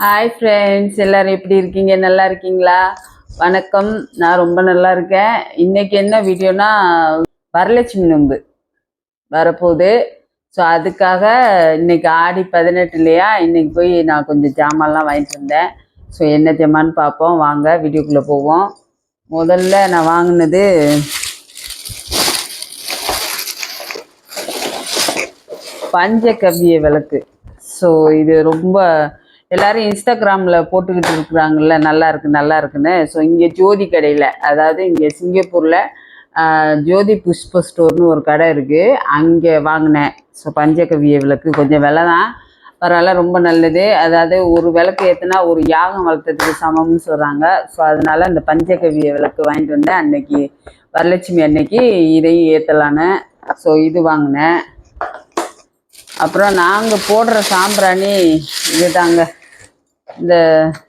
Hi friends எல்லாரும் எப்படி இருக்கீங்க? நல்லா இருக்கீங்களா? வணக்கம். நான் ரொம்ப நல்லா இருக்கேன். இன்னைக்கு என்ன வீடியோனா வரலட்சுமி நோன்பு வரப்போகுது. ஸோ அதுக்காக இன்னைக்கு ஆடி பதினெட்டு இல்லையா? இன்னைக்கு போய் நான் கொஞ்சம் ஜாமான்லாம் வாங்கிட்டு வந்தேன். ஸோ என்ன ஜாமான்னு பார்ப்போம். வாங்க வீடியோக்குள்ளே போவோம். முதல்ல நான் வாங்கினது பஞ்சகவ்ய விளக்கு. ஸோ இது ரொம்ப எல்லாரும் இன்ஸ்டாகிராமில் போட்டுக்கிட்டு இருக்கிறாங்கல்ல நல்லா இருக்கு நல்லா இருக்குன்னு. ஸோ இங்கே ஜோதி கடையில் அதாவது இங்கே சிங்கப்பூரில் ஜோதி புஷ்ப ஸ்டோர்னு ஒரு கடை இருக்குது அங்கே வாங்கினேன். ஸோ பஞ்சகவிய விளக்கு கொஞ்சம் விலை தான். பரவாயில்ல ரொம்ப நல்லது. அதாவது ஒரு விளக்கு ஏற்றுனா ஒரு யாகம் வளர்த்ததுக்கு சமம்னு சொல்கிறாங்க ஸோ அதனால் இந்த பஞ்சகவிய விளக்கு வாங்கிட்டு வந்தேன். அன்னைக்கு வரலட்சுமி அன்னைக்கு இதையும் ஏற்றலான்னு ஸோ இது வாங்கினேன். அப்புறம் நாங்கள் போடுற சாம்பிராணி இது தாங்க இந்த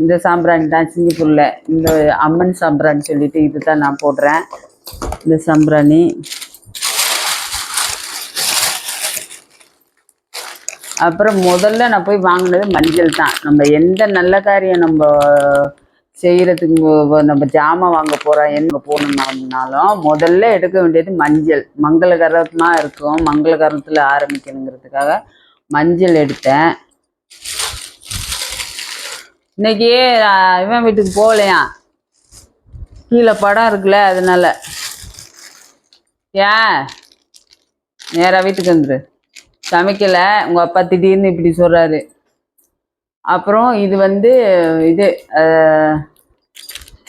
இந்த சாம்பிராணி தான் சிங்கப்பூரில். இந்த அம்மன் சாம்பிராணி சொல்லிட்டு இது தான் நான் போடுறேன். இந்த சாம்பிராணி. அப்புறம் முதல்ல நான் போய் வாங்கினது மஞ்சள் தான். நம்ம எந்த நல்ல காரியம் நம்ம செய்கிறதுக்கு நம்ம ஜாமான் வாங்க போகிறோம் என்ன போகணும்னாலும் முதல்ல எடுக்க வேண்டியது மஞ்சள். மங்களகரமாக இருக்கும். மங்களகரத்தில் ஆரம்பிக்கணுங்கிறதுக்காக மஞ்சள் எடுத்தேன். இன்னைக்கு இவன் வீட்டுக்கு போகலையா? கீழே படம் இருக்குல்ல அதனால. ஏன்? நேராக வீட்டுக்கு வந்துரு. சமைக்கலை. உங்கள் அப்பா திடீர்னு இப்படி சொல்கிறாரு அப்புறம் இது வந்து இது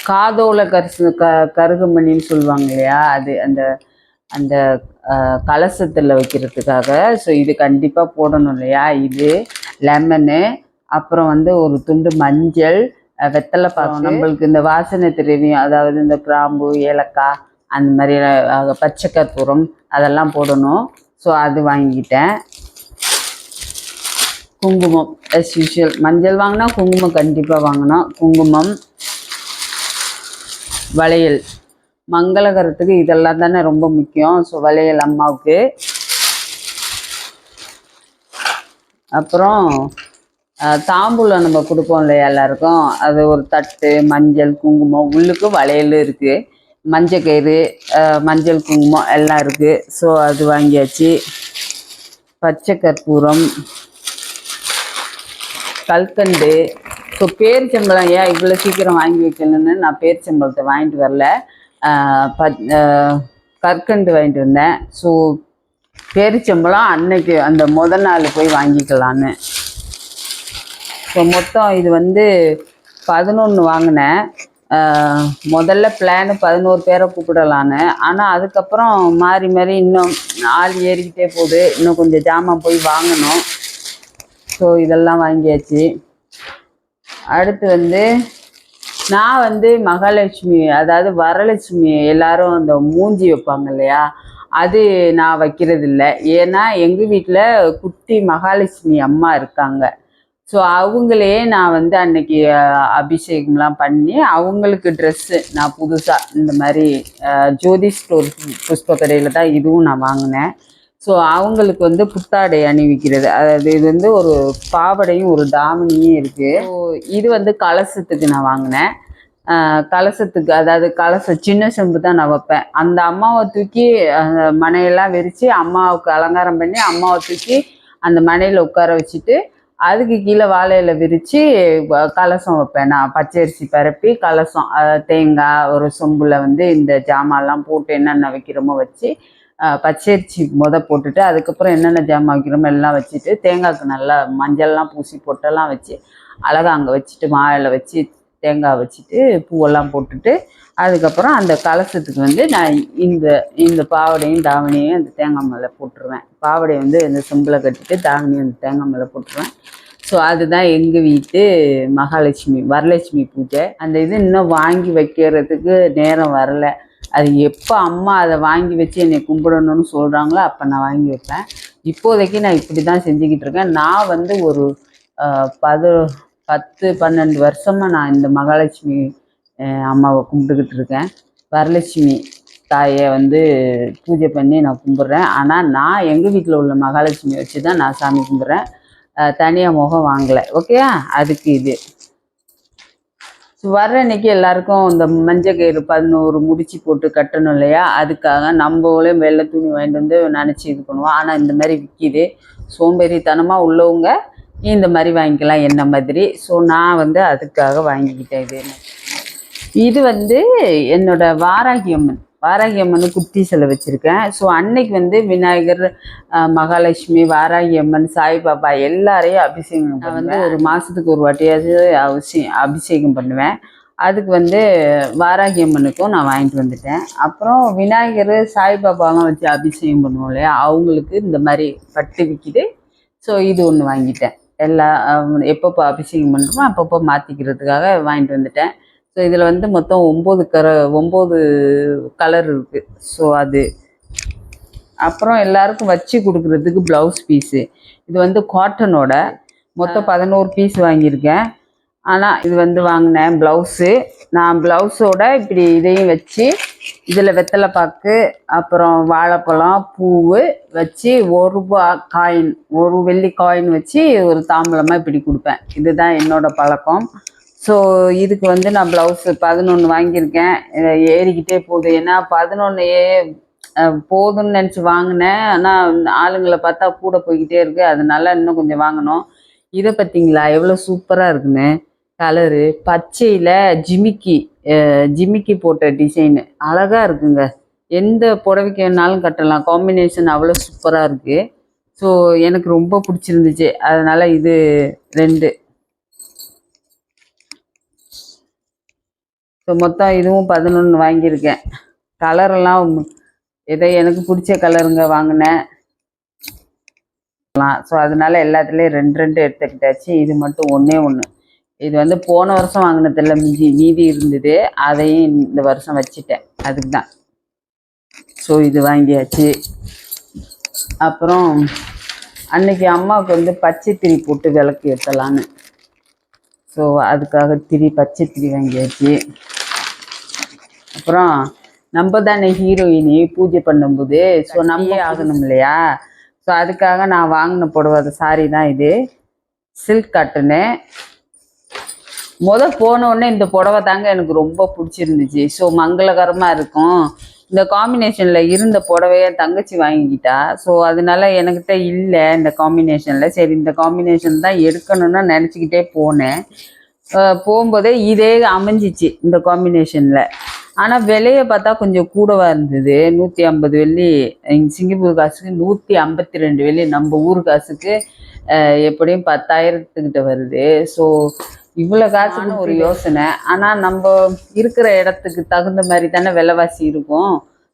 காதோல கரிசு க கருகுமணின்னு சொல்லுவாங்க இல்லையா? அது அந்த அந்த கலசத்துல வைக்கிறதுக்காக. ஸோ இது கண்டிப்பாக போடணும் இல்லையா? இது லெமனு அப்புறம் வந்து ஒரு துண்டு மஞ்சள் வெத்தலை பாக்கு. நம்மளுக்கு இந்த வாசனை திரவியம் அதாவது இந்த கிராம்பு ஏலக்காய் அந்த மாதிரி பச்சை கற்பூரம் அதெல்லாம் போடணும். ஸோ அது வாங்கிக்கிட்டேன் குங்குமம். As யூஷுவல் மஞ்சள் வாங்கினா குங்குமம் கண்டிப்பாக வாங்கணும். குங்குமம் வளையல். மங்களகரத்துக்கு இதெல்லாம் தானே ரொம்ப முக்கியம். ஸோ வளையல் அம்மாவுக்கு. அப்புறம் தாம்பூலம் நம்ம கொடுப்போம் இல்லையா எல்லாருக்கும்? அது ஒரு தட்டு மஞ்சள் குங்குமம். உள்ளுக்கு வளையல் இருக்குது மஞ்சள் கயிறு மஞ்சள் குங்குமம் எல்லாம் இருக்குது ஸோ அது வாங்கியாச்சு. பச்சை கற்பூரம். கல்கண்டு ஸோ பேரிச்சம்பழம் ஏன் இவ்வளோ சீக்கிரம் வாங்கி வைக்கணும்னு நான் பேரிச்சம்பழத்தை வாங்கிட்டு வரல. ப கற்கண்டு வாங்கிட்டு வந்தேன். ஸோ பேரிச்சம்பழம் அன்னைக்கு அந்த முத நாள் போய் வாங்கிக்கலான்னு ஸோ மொத்தம் இது வந்து பதினொன்று வாங்கினேன். முதல்ல பிளானு பதினோரு பேரை கூப்பிடலான்னு. ஆனால் அதுக்கப்புறம் மாறி மாறி இன்னும் ஆள் ஏறிக்கிட்டே போகுது. இன்னும் கொஞ்சம் ஜாமான் போய் வாங்கணும். ஸோ இதெல்லாம் வாங்கியாச்சு. அடுத்து வந்து நான் வந்து மகாலட்சுமி அதாவது வரலட்சுமி எல்லாரும் அந்த மூஞ்சி வைப்பாங்க இல்லையா? அது நான் வைக்கிறது இல்லை ஏன்னா எங்கள் வீட்டில் குட்டி மகாலட்சுமி அம்மா இருக்காங்க. ஸோ அவங்களே நான் வந்து அன்னைக்கு அபிஷேகம்லாம் பண்ணி அவங்களுக்கு ட்ரெஸ்ஸு நான் புதுசாக இந்த மாதிரி ஜோதி ஸ்டோர் புஷ்ப கடையில் தான் இதுவும் நான் வாங்கினேன். ஸோ அவங்களுக்கு வந்து புத்தாடை அணிவிக்கிறது. அதாவது இது வந்து ஒரு பாவடையும் ஒரு தாவணியும் இருக்குது ஸோ இது வந்து கலசத்துக்கு நான் வாங்கினேன். கலசத்துக்கு அதாவது கலசம் சின்ன செம்பு தான் நான் வைப்பேன். அந்த அம்மாவை தூக்கி அந்த மனையெல்லாம் விரித்து அம்மாவுக்கு அலங்காரம் பண்ணி அம்மாவை தூக்கி அந்த மனையில் உட்கார வச்சுட்டு அதுக்கு கீழே வாழையில விரித்து கலசம் வைப்பேன். நான் பச்சரிசி பரப்பி கலசம் தேங்காய் ஒரு சொம்புல வந்து இந்த ஜாமான்லாம் போட்டு என்னென்ன வைக்கிறோமோ வச்சு பச்சரிசி முத போட்டுட்டு அதுக்கப்புறம் என்னென்ன ஜாமான் வைக்கிறோமோ எல்லாம் வச்சுட்டு தேங்காய்க்கு நல்லா மஞ்சள்லாம் பூசி பொட்டெல்லாம் வச்சு அழகா அங்கே வச்சுட்டு மாயில் வச்சு தேங்காய் வச்சுட்டு பூவெல்லாம் போட்டுட்டு அதுக்கப்புறம் அந்த கலசத்துக்கு வந்து நான் இந்த இந்த பாவடையும் தாவணியும் அந்த தேங்காய் மேலே போட்டுருவேன். பாவடையை வந்து இந்த செம்பில் கட்டிட்டு தாவணியும் அந்த தேங்காய் மேலே போட்டுருவேன். ஸோ அதுதான் எங்கள் வீட்டு மகாலட்சுமி வரலட்சுமி பூஜை. அந்த இது இன்னும் வாங்கி வைக்கிறதுக்கு நேரம் வரல. அது எப்போ அம்மா அதை வாங்கி வச்சு என்னை கும்பிடணும்னு சொல்கிறாங்களோ அப்போ நான் வாங்கி வைப்பேன். இப்போதைக்கு நான் இப்படி தான் செஞ்சுக்கிட்டு இருக்கேன். நான் வந்து ஒரு பது பத்து பன்னெண்டு வருஷமாக நான் இந்த மகாலட்சுமி அம்மாவை கும்பிட்டுக்கிட்டு இருக்கேன். வரலட்சுமி தாயை வந்து பூஜை பண்ணி நான் கும்பிட்றேன். ஆனால் நான் எங்கள் வீட்டில் உள்ள மகாலட்சுமி வச்சு தான் நான் சாமி கும்பிட்றேன். தனியாக முகம் வாங்கலை. ஓகேயா? அதுக்கு இது. வர்ற அன்னைக்கு எல்லாருக்கும் இந்த மஞ்சள் கயிறு பதினோரு முடிச்சு போட்டு கட்டணும் இல்லையா? அதுக்காக நம்மளே வெள்ளை துணி வாங்கிட்டு வந்து நினச்சி இது பண்ணுவோம். ஆனால் இந்த மாதிரி விற்கிது சோம்பேறித்தனமாக உள்ளவங்க இந்த மாதிரி வாங்கிக்கலாம் என்ன மாதிரி. ஸோ நான் வந்து அதுக்காக வாங்கிக்கிட்டேன் இது. இது வந்து என்னோட வாராகி அம்மன். வாராகி அம்மன் குட்டி சிலை வச்சுருக்கேன். ஸோ அன்னைக்கு வந்து விநாயகர் மகாலட்சுமி வாராகி அம்மன் சாய்பாபா எல்லாரையும் அபிஷேகம் நான் வந்து ஒரு மாதத்துக்கு ஒரு வாட்டியாவது அவசியம் அபிஷேகம் பண்ணுவேன். அதுக்கு வந்து வாராகி அம்மனுக்கும் நான் வாங்கிட்டு வந்துட்டேன். அப்புறம் விநாயகர் சாய்பாபாலாம் வச்சு அபிஷேகம் பண்ணுவோம் இல்லையா? அவங்களுக்கு இந்த மாதிரி பட்டு விற்கிது ஸோ இது ஒன்று வாங்கிட்டேன். எல்லா எப்பப்போ அபிஷேகம் பண்ணுறோமோ அப்பப்போ மாற்றிக்கிறதுக்காக வாங்கிட்டு வந்துட்டேன். ஸோ இதில் வந்து மொத்தம் ஒம்பது கர ஒம்பது கலர் இருக்குது ஸோ அது. அப்புறம் எல்லாருக்கும் வச்சு கொடுக்குறதுக்கு ப்ளவுஸ் பீஸு இது வந்து காட்டனோட மொத்தம் பதினோரு பீஸ் வாங்கியிருக்கேன். ஆனால் இது வந்து வாங்கினேன் ப்ளவுஸு நான் ப்ளவுஸோட இப்படி இதையும் வச்சு இதில் வெத்தலை பாக்கு அப்புறம் வாழைப்பழம் பூவு வச்சு ஒரு ரூபா காயின் ஒரு வெள்ளி காயின் வச்சு ஒரு தாம்பளமாக இப்படி கொடுப்பேன். இதுதான் என்னோட பழக்கம். ஸோ இதுக்கு வந்து நான் ப்ளவுஸு பதினொன்று வாங்கியிருக்கேன். ஏறிக்கிட்டே போகுது. ஏன்னா பதினொன்று ஏ போதும்னு நினச்சி வாங்கினேன். ஆனால் ஆளுங்களை பார்த்தா கூட போய்கிட்டே இருக்குது அதனால இன்னும் கொஞ்சம் வாங்கணும். இதை பார்த்தீங்களா எவ்வளோ சூப்பராக இருக்குன்னு. கலரு பச்சையில் ஜிமிக்கி ஜிமிக்கி போட்ட டிசைனு அழகாக இருக்குங்க. எந்த புடவைக்கு வேணாலும் கட்டலாம். காம்பினேஷன் அவ்வளோ சூப்பராக இருக்குது ஸோ எனக்கு ரொம்ப பிடிச்சிருந்துச்சு. அதனால் இது ரெண்டு. ஸோ மொத்தம் இதுவும் பதினொன்று வாங்கியிருக்கேன். கலரெல்லாம் எதோ எனக்கு பிடிச்ச கலருங்க வாங்கினேன். ஸோ அதனால எல்லாத்துலேயும் ரெண்டு ரெண்டு எடுத்துக்கிட்டாச்சு. இது மட்டும் ஒன்றே ஒன்று இது வந்து போன வருஷம் வாங்கினதில்ல மீதி மீதி இருந்தது. அதையும் இந்த வருஷம் வச்சுட்டேன். அதுக்கு தான் ஸோ இது வாங்கியாச்சு. அப்புறம் அன்னைக்கு அம்மாவுக்கு வந்து பச்சை திரி போட்டு விளக்கு ஏற்றலான்னு ஸோ அதுக்காக திரி பச்சை திரி வாங்கியாச்சு. அப்புறம் நம்ம தானே ஹீரோயினி பூஜை பண்ணும்போது ஸோ நம்மே ஆகணும் இல்லையா? ஸோ அதுக்காக நான் வாங்கின புடவை அது சாரி தான் இது. சில்க் காட்டுன்னு முத போன உடனே இந்த புடவை தாங்க எனக்கு ரொம்ப பிடிச்சிருந்துச்சு. ஸோ மங்களகரமாக இருக்கும். இந்த காம்பினேஷனில் இருந்த புடவைய தங்கச்சி வாங்கிக்கிட்டா. ஸோ அதனால என்கிட்ட இல்லை இந்த காம்பினேஷனில் சரி இந்த காம்பினேஷன் தான் எடுக்கணும்னு நினச்சிக்கிட்டே போனேன். போகும்போதே இதே அமைஞ்சிச்சு இந்த காம்பினேஷனில் ஆனால் விலையை பார்த்தா கொஞ்சம் கூடவாக இருந்தது. நூற்றி ஐம்பது வெள்ளி சிங்கப்பூர் காசுக்கு நூற்றி ஐம்பத்தி ரெண்டு வெள்ளி. நம்ம ஊர் காசுக்கு எப்படியும் பத்தாயிரத்துக்கிட்ட வருது. ஸோ இவ்வளோ காசுன்னு ஒரு யோசனை. ஆனால் நம்ம இருக்கிற இடத்துக்கு தகுந்த மாதிரி தானே விலைவாசி இருக்கும்.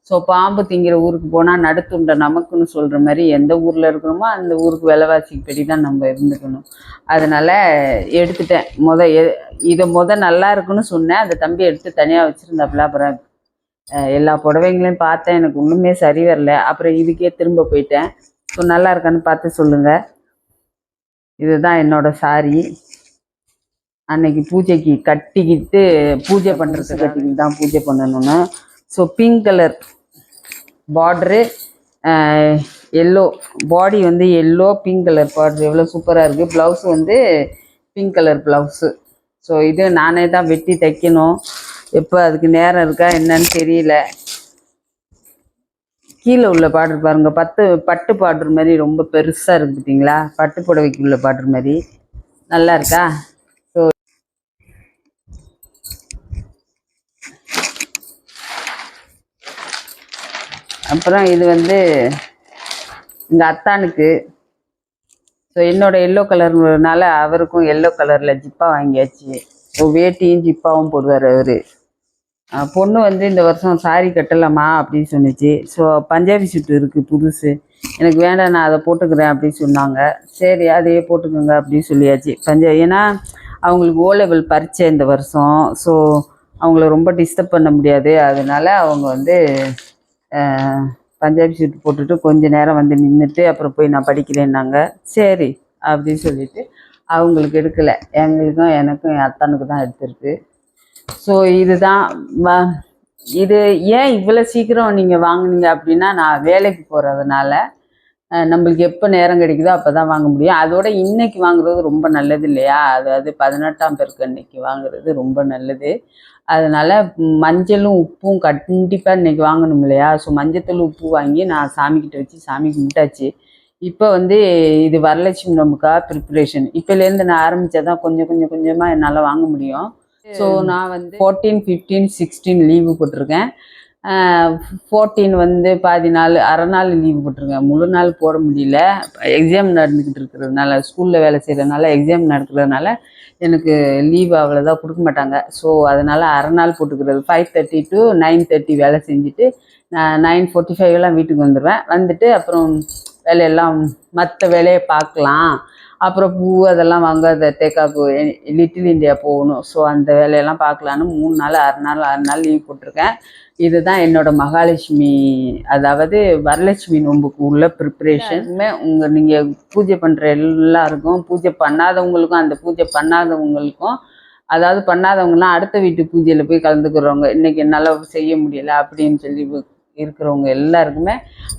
ஸோ பாம்பு திங்கிற ஊருக்கு போனால் நடுத்துண்ட நமக்குன்னு சொல்கிற மாதிரி எந்த ஊரில் இருக்கிறோமோ அந்த ஊருக்கு விலைவாசிக்கு படி தான் நம்ம இருந்துக்கணும். அதனால் எடுத்துட்டேன். முத இதை முத நல்லா இருக்குன்னு சொன்னேன். அந்த தம்பி எடுத்து தனியாக வச்சுருந்தாப்புல அப்புறம் எல்லா புடவைங்களையும் பார்த்தேன். எனக்கு ஒன்றுமே சரி வரல. அப்புறம் இதுக்கே திரும்ப போயிட்டேன். ஸோ நல்லா இருக்கான்னு பார்த்து சொல்லுங்கள் இதுதான் என்னோட சாரி. அன்னைக்கு பூஜைக்கு கட்டிக்கிட்டு பூஜை பண்ணுறது கட்டிக்கிட்டு தான் பூஜை பண்ணணும்னு. So pink colour border yellow body வந்து எல்லோ பிங்க் கலர் பார்ட்ரு எவ்வளோ சூப்பராக இருக்குது ப்ளவுஸ் வந்து பிங்க் கலர் ப்ளவுஸு ஸோ இது நானே தான் வெட்டி தைக்கணும். எப்போ அதுக்கு நேரம் இருக்கா என்னன்னு தெரியல. கீழே உள்ள பார்டர் பாருங்கள் பத்து பட்டு பார்டர் மாதிரி ரொம்ப பெருசாக இருக்கு பார்த்தீங்களா பட்டு புடவைக்கு உள்ள பார்டர் மாதிரி. நல்லா இருக்கா ஸோ அப்புறம் இது வந்து எங்கள் அத்தானுக்கு. ஸோ என்னோட எல்லோ கலர்னால அவருக்கும் எல்லோ கலரில் ஜிப்பா வாங்கியாச்சு. ஸோ வேட்டியும் ஜிப்பாவும் போடுவார் அவர். பொண்ணு வந்து இந்த வருஷம் சாரி கட்டலாமா அப்படின்னு சொன்னிச்சு. ஸோ பஞ்சாபி சுட்டு இருக்குது புதுசு. எனக்கு வேண்டாம் நான் அதை போட்டுக்கிறேன் அப்படின்னு சொன்னாங்க. சரி அதையே போட்டுக்கோங்க அப்படின்னு சொல்லியாச்சு. பஞ்சா ஏன்னா அவங்களுக்கு ஓ லெவல் பரீட்சை இந்த வருஷம். ஸோ அவங்கள ரொம்ப டிஸ்டர்ப் பண்ண முடியாது. அதனால அவங்க வந்து பஞ்சாபி சூட் போட்டுட்டு கொஞ்ச நேரம் வந்து நின்றுட்டு அப்புறம் போய் நான் படிக்கிறேன்னாங்க. சரி அப்படின்னு சொல்லிட்டு அவங்களுக்கு எடுக்கலை. எங்களுக்கும் எனக்கும் என் அத்தானுக்கு தான் எடுத்துருக்கு. ஸோ இதுதான் இது ஏன் இவ்வளோ சீக்கிரம் நீங்கள் வாங்குனீங்க அப்படின்னா நான் வேலைக்கு போகிறதுனால நம்மளுக்கு எப்போ நேரம் கிடைக்குதோ அப்போ தான் வாங்க முடியும். அதோட இன்னைக்கு வாங்குறது ரொம்ப நல்லது இல்லையா? அதாவது பதினெட்டாம் பெருக்கு அன்னைக்கு வாங்குறது ரொம்ப நல்லது. அதனால மஞ்சளும் உப்பும் கண்டிப்பாக இன்னைக்கு வாங்கணும் இல்லையா? ஸோ மஞ்சத்தூள் உப்பு வாங்கி நான் சாமிக்கிட்ட வச்சு சாமி கும்பிட்டாச்சு. இப்போ வந்து இது வரலட்சுமி நோம்புக்காக ப்ரிப்பரேஷன் இப்போலேருந்து நான் ஆரம்பிச்சாதான் கொஞ்சம் கொஞ்சம் கொஞ்சமாக என்னால் வாங்க முடியும். ஸோ நான் வந்து ஃபோர்டீன் ஃபிஃப்டீன் சிக்ஸ்டீன் லீவு போட்டிருக்கேன். ஃபோர்டீன் வந்து பாதி நாள் அரை நாள் லீவு போட்டிருக்கேன் முழு நாள் போட முடியல. எக்ஸாம் நடந்துக்கிட்டு இருக்கிறதுனால ஸ்கூலில் வேலை செய்கிறதுனால எக்ஸாம் நடக்கிறதுனால எனக்கு லீவ் அவ்வளோதான் கொடுக்க மாட்டாங்க. ஸோ அதனால் அரை நாள் போட்டுக்கிறது. Five thirty to nine thirty வேலை செஞ்சுட்டு நான் நைன் ஃபோர்ட்டி ஃபைவ்லாம் வீட்டுக்கு வந்துடுவேன் வந்துட்டு அப்புறம் வேலையெல்லாம் மற்ற வேலையை பார்க்கலாம். அப்புறம் பூ அதெல்லாம் வாங்க அதை தேக்காக்கு லிட்டில் இந்தியா போகணும். ஸோ அந்த வேலையெல்லாம் பார்க்கலான்னு மூணு நாள் ஆறு நாள் ஆறு நாள் லீவ் போட்டிருக்கேன். இதுதான் என்னோட மகாலட்சுமி அதாவது வரலட்சுமி நோம்புக்கு உள்ள ப்ரிப்ரேஷன் உங்கள் நீங்கள் பூஜை பண்ணுற எல்லாருக்கும் பூஜை பண்ணாதவங்களுக்கும் அந்த பூஜை பண்ணாதவங்களுக்கும் அதாவது பண்ணாதவங்கலாம் அடுத்த வீட்டு பூஜையில் போய் கலந்துக்கிறவங்க இன்னைக்கு என்னால் செய்ய முடியல அப்படின்னு சொல்லி இருக்கிறவங்க எல்லாருக்குமே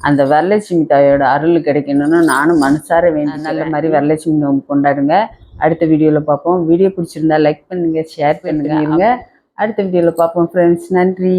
அந்த வரலட்சுமி தாயோட அருள் கிடைக்கணும்னு நானும் மனசார வேண்டி நல்ல மாதிரி வரலட்சுமி நோம்பு கொண்டாடுங்க. அடுத்த வீடியோவில் பார்ப்போம் வீடியோ பிடிச்சிருந்தா லைக் பண்ணுங்க ஷேர் பண்ணுங்க. அடுத்த வீடியோவில் பார்ப்போம் ஃப்ரெண்ட்ஸ் நன்றி.